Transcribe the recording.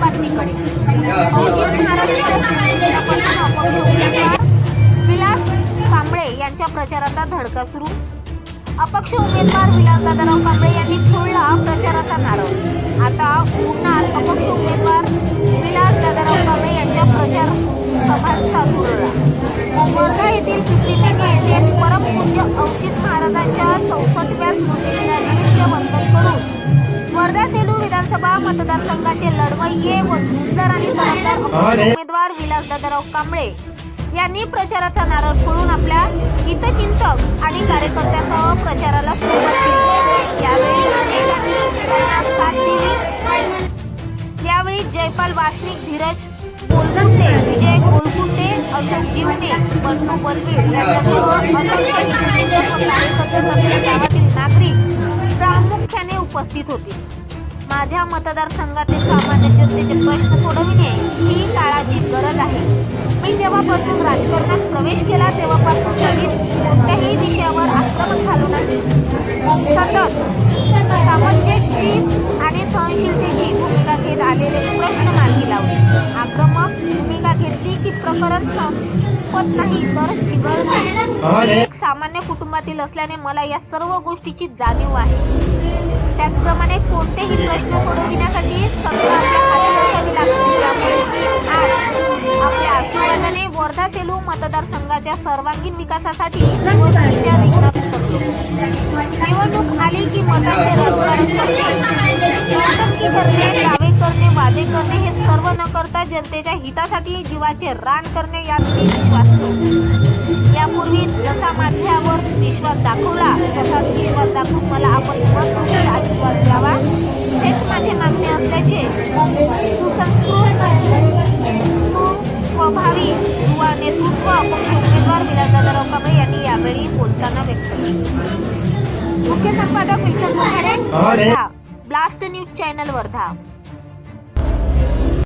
बातमीकडे. महाराज यांच्या अपक्ष विलास कांबळे यांच्या प्रचाराचा धडका सुरू. अपक्ष उमेदवार विलास दादाराव कांबळे यांनी फोडला प्रचाराचा नारळ. आता उडणार अपक्ष उमेदवार विलास दादाराव कांबळे यांच्या प्रचार सभांचा धुरळा. वर्धा येथील पिंपरीपेगे येथे परमपूज्य अवचित महाराजांच्या चौसष्ट वर्धा सेलू विधानसभा मतदारसंघाचे लढवय्ये व झुंजार आणि अपक्ष उमेदवार विलास दादाराव कांबळे यांनी प्रचाराचा नारळ फोडून आपल्या हितचिंतक आणि कार्यकर्त्यासह प्रचाराला सुरुवात केली. यावेळी अनेकांनी त्यांना साथ दिली. यावेळी जयपाल वासनिक धीरज गोलगुंडे विजय गोलगुंडे अशोक जीवने बंडू बलवीर यांच्यासह असंख्य हितचिंतक व कार्यकर्ते उपस्थित होते. माझ्या मतदारसंघातील सामान्य जनतेचे प्रश्न सोडविणे ही काळाची गरज आहे. मी जेव्हापासून राजकारणात प्रवेश केला तेव्हापासून कधीच कोणत्याही विषयावर आक्रमक झालो नाही. सतत सामंजस्यशी आणि सहनशीलतेची भूमिका घेत आलेले प्रश्न मार्गी लावले. आक्रमक घेतली की प्रकरण संपत नाही तर चिघळते एक सामान्य कुटुंबातील असल्याने मला या सर्व गोष्टीची जाणीव आहे. त्याचप्रमाणे कोणतेही प्रश्न सोडविण्यासाठी सत्ता आपल्या हाती असावी लागते. त्यामुळे मी आज आपल्या आशीर्वादाने वर्धा सेलू मतदारसंघाच्या सर्वांगीण विकासासाठी निवडणुकीच्या रिंगणात निवडणूक आली की मतांचे राजकारण करणे करणे वादे करणे हे सर्व न जनतेच्या हितासाठी जीवाचे रान करणे यात मी विश्वास यापूर्वी जसा माझ्यावर विश्वास दाखवला तसाच विश्वास दाखवून मला आपण मनमोकळे आशीर्वाद द्यावा. हेच माझे मागणे असल्याचे सुसंस्कृत स्वभावी युवा नेतृत्व अपक्ष उमेदवार विलासदादाराव कांबळे यांनी यावेळी बोलताना व्यक्त केले. मुख्य संपादक Mohade Wardha blast news channel Wardha